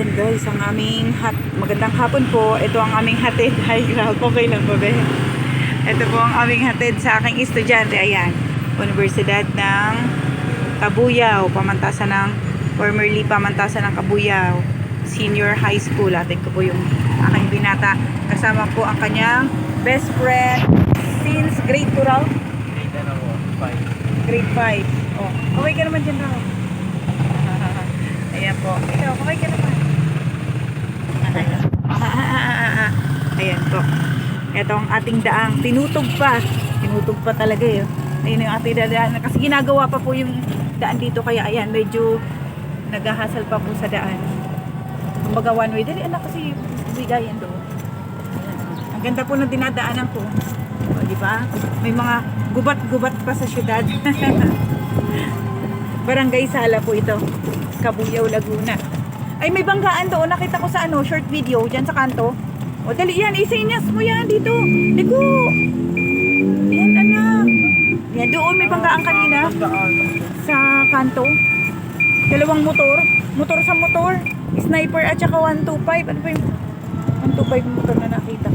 Ayan guys, ang aming hat, magandang hapon po. Ito ang aming hatid. Hi, Ralph. Okay lang ba, be? Ito po ang aming hatid sa aking estudyante. Ayan, Universidad ng Kabuyao. Pamantasan ng, formerly pamantasan ng Kabuyao. Senior High School. Atin ko po yung aking binata. Kasama po ang kanyang best friend since grade 2 raw. Grade 5. Oh, okay ka naman dyan raw. Ayan po. Ikaw, okay ka naman. Ayan po. Ito ang ating daang. Tinutog pa. Tinutog pa talaga eh. Ayun yung ating daan. Kasi ginagawa pa po yung daan dito. Kaya ayan, medyo naghahasal pa po sa daan. Kumbaga one way. Dali anak kasi bigayan doon. Ang ganda po ng dinadaanan ko. O, di ba? May mga gubat-gubat pa sa syudad. Barangay Sala po ito. Kabuyao, Laguna. Ay, may banggaan doon. Nakita ko sa ano, short video, dyan sa kanto. O, dali yan. Isinyas mo yan dito. Liko. Yan, anak. Yan, doon may banggaan kanina. Sa kanto. Dalawang motor. Motor sa motor. Sniper at saka 125. Ano ba yung 125 motor na nakita?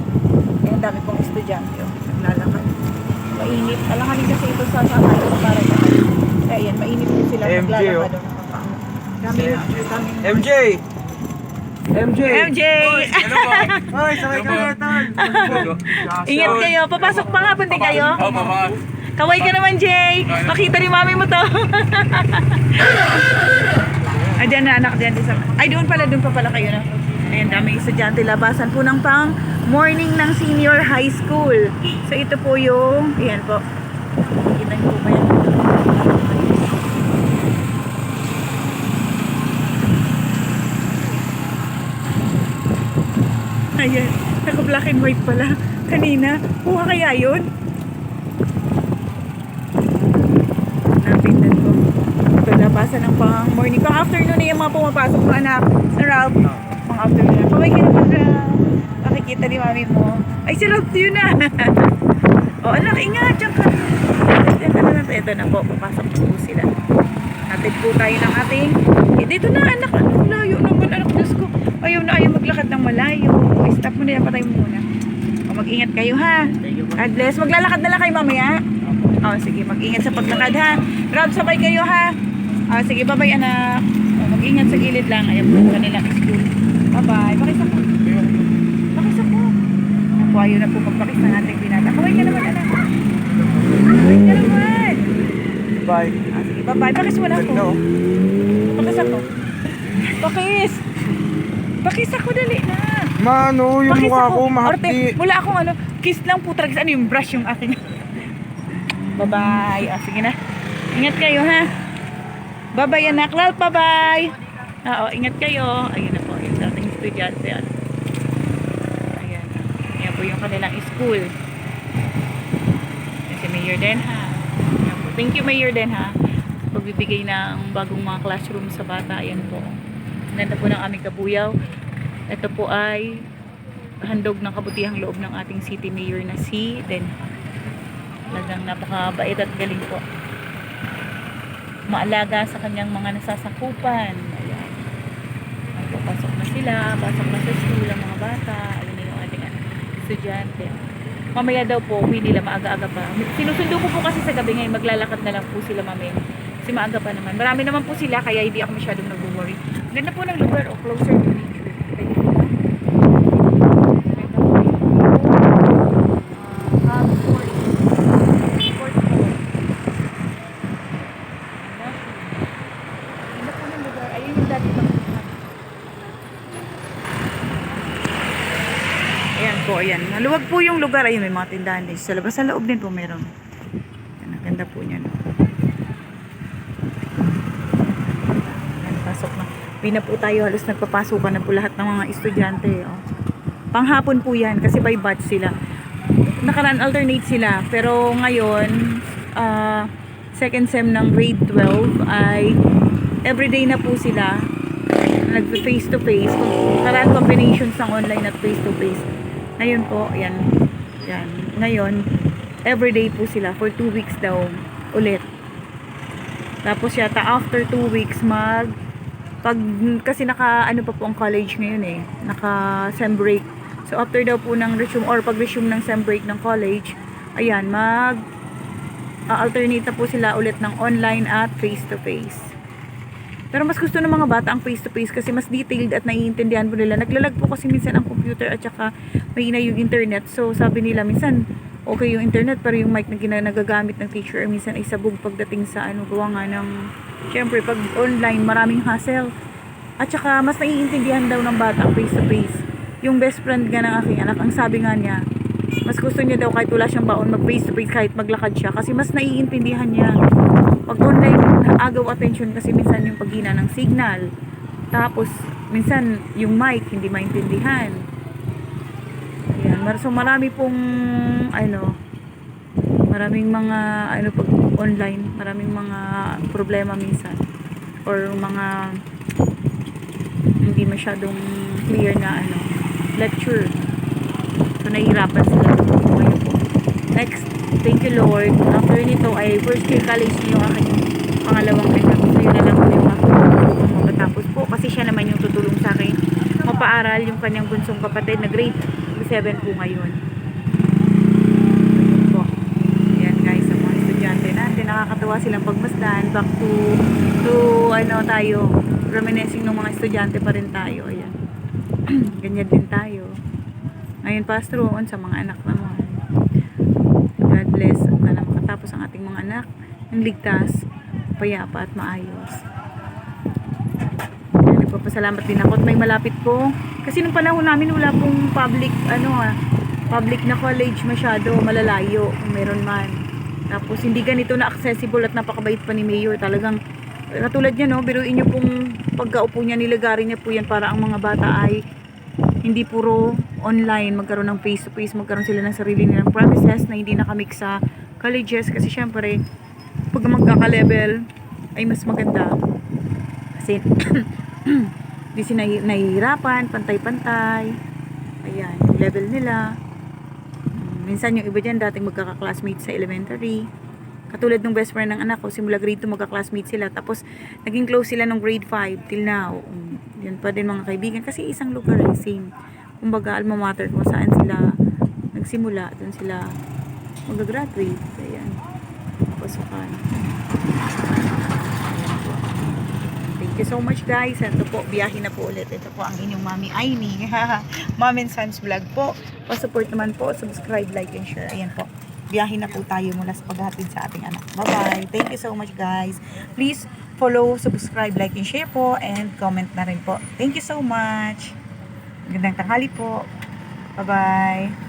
Ayan, dami pong estudyante. Oh, naglalakad. Mainit. Alanganin kasi ito sa sa kanto para sa Kaya yan, mainit po sila MJ, oh. oh. Dami, dami. MJ! MJ! MJ! Hoy, sakay ka na, tol! Ingat kayo. Papasok pa nga, punti kayo. Oh, mama. Kaway ka naman, Jay. Makita ni mami mo to. Ay, dyan na, anak. Dyan, dyan sa... Ay, doon pala. Doon pa pala kayo na. Ayan, daming estudyante. Labasan po ng pang morning ng senior high school. So, ito po yung... Ayan po. Kita niyo po ba yan? Ayan. Naka-black and white pala. Kanina. Kuha kaya yun? Napindan ko. Ito labasan ng pang morning. Pang afternoon na yung mga pumapasok mga anak. Sa Ralph. Pang afternoon na. Pabay ka naman Ralph. Nakikita ni mami mo. Ay si Ralph yun na. o anak, ingat. Diyan ka. Diyan ka na lang. Ito na po. Papasok po sila. Hatid po tayo ng ating. Eh, dito na anak. Ano, layo naman anak. Diyos ko. Ayaw na ayaw maglakad ng malayo. Stop mo na yan. Patay mo muna. O, mag-ingat kayo ha. God bless. Maglalakad na lang kayo mamaya. Oh, sige, mag-ingat sa paglakad ha. Rob, sabay kayo ha. Ah, sige, bye-bye anak. Oh, mag-ingat sa gilid lang. Ayan po, kanilang school. Bye-bye. Pakisa ko. Pakisa ko. Ako, ayaw na po magpakis ng ating binata. Kaway ka naman anak. Kaway ka naman. Bye. Ah, sige, bye-bye. Pakis mo na ako. No. Pakis ako. Pakis. Pakis ako, dali na. Mano, yung Pakis mukha ako. ko mahapdi. wala akong ano, kiss lang po talaga. Ano yung brush yung akin? Bye-bye. Ah, sige na. Ingat kayo, ha? Bye-bye, anak. Ralph, bye-bye. Oo, ingat kayo. Ayun na po, yung dating estudyante. Ano. Ayan. Ayan po yung kanilang school. Yan si Mayor Denha. Ayan po. Thank you, Mayor Denha. Pagbibigay ng bagong mga classroom sa bata. Ayan po. Ganda po ng aming kabuyaw. Ito po ay handog ng kabutihang loob ng ating city mayor na si Denha. Talagang napakabait at galing po. Maalaga sa kanyang mga nasasakupan. Ayan. Ayan pasok na sila, pasok na sa school ang mga bata. Ayun na yung ating ano, estudyante. Mamaya daw po, uwi nila maaga-aga pa. Sinusundo ko po kasi sa gabi ngayon, maglalakad na lang po sila mamaya. Kasi maaga pa naman. Marami naman po sila, kaya hindi ako masyadong nag-worry. Ganda po ng lugar, o closer to nature. Ayun po. Ito po yung, ah, hub for sports po. Ganda po ng lugar. Ayun yung dati pang Ayan. Maluwag po yung lugar. Ayun, may mga tindahan din. Sa labas, sa loob din po meron. Ayan, ang ganda po niyan. Ayan, pasok na. Hindi na po tayo halos nagpapasukan na po lahat ng mga estudyante. Oh. Panghapon po yan kasi by batch sila. Nakaraan alternate sila. Pero ngayon, ah, second sem ng grade 12 ay everyday na po sila nag face to face karaan combinations ng online at face to face ngayon po yan yan ngayon everyday po sila for 2 weeks daw ulit tapos yata after 2 weeks mag Pag, kasi naka, ano pa po ang college ngayon eh, naka sem break. So, after daw po ng resume, or pag resume ng sem break ng college, ayan, mag, alternate na po sila ulit ng online at face-to-face. Pero mas gusto ng mga bata ang face-to-face kasi mas detailed at naiintindihan po nila. Naglalag po kasi minsan ang computer at saka may na yung internet. So, sabi nila, minsan, okay yung internet pero yung mic na gina- nagagamit ng teacher minsan ay sabog pagdating sa ano gawa nga ng syempre pag online maraming hassle at saka mas naiintindihan daw ng bata face to face yung best friend nga ng aking anak ang sabi nga niya mas gusto niya daw kahit wala siyang baon mag face to face kahit maglakad siya. Kasi mas naiintindihan niya. Pag online agaw attention kasi minsan yung paghina ng signal. Tapos minsan yung mic hindi maintindihan. Ayan, so marami pong ano maraming mga ano pag online, maraming mga problema minsan. Or mga hindi masyadong clear na ano lecture. So nahihirapan sila. Ngayon po. Next, thank you Lord. After nito ay first year college na yung aking pangalawang anak. So yun na lang po yung aking po kasi siya naman yung tutulong sa akin mapaaral yung kanyang bunsong kapatid na grade 7 po ngayon. Ayun po. Ayan guys, ang mga estudyante natin, nakakatawa silang pagmasdan. Back to, to ano tayo, reminiscing ng mga estudyante pa rin tayo. Ayan. Ganyan din tayo. Ngayon, pastoron sa mga anak naman. God bless. Na makatapos ang ating mga anak ng ligtas, payapa at maayos. Kaya nagpapasalamat din ako at may malapit po. Kasi nung panahon namin wala pong public, ano ah, public na college masyado, malalayo kung meron man. Tapos hindi ganito na accessible at napakabait pa ni Mayor. Talagang katulad niya no, biruin niyo pong pagkaupo niya, nilagari niya po yan para ang mga bata ay hindi puro online, magkaroon ng face to face, magkaroon sila ng sarili nilang premises na hindi nakamix sa colleges. Kasi syempre pag magkaka-level ay mas maganda. Kasi di sila nahi- nahihirapan, pantay-pantay. Ayan, level nila. Minsan yung iba dyan dating magkaka-classmate sa elementary katulad ng best friend ng anak ko simula grade 2 magka-classmate sila tapos naging close sila nung grade 5 till now Mm, yun pa din mga kaibigan kasi isang lugar eh, same kumbaga alma mater kung saan sila nagsimula doon sila mag-graduate ayan pasukan. Thank you so much guys. Ito po, biyahe na po ulit. Ito po ang inyong Mami Aini. Mom and Sons Vlog po. Pa-support naman po. Subscribe, like, and share. Ayan po. Biyahe na po tayo mula sa paghatid sa ating anak. Bye-bye. Thank you so much guys. Please follow, subscribe, like, and share po. And comment na rin po. Thank you so much. Magandang tanghali po. Bye-bye.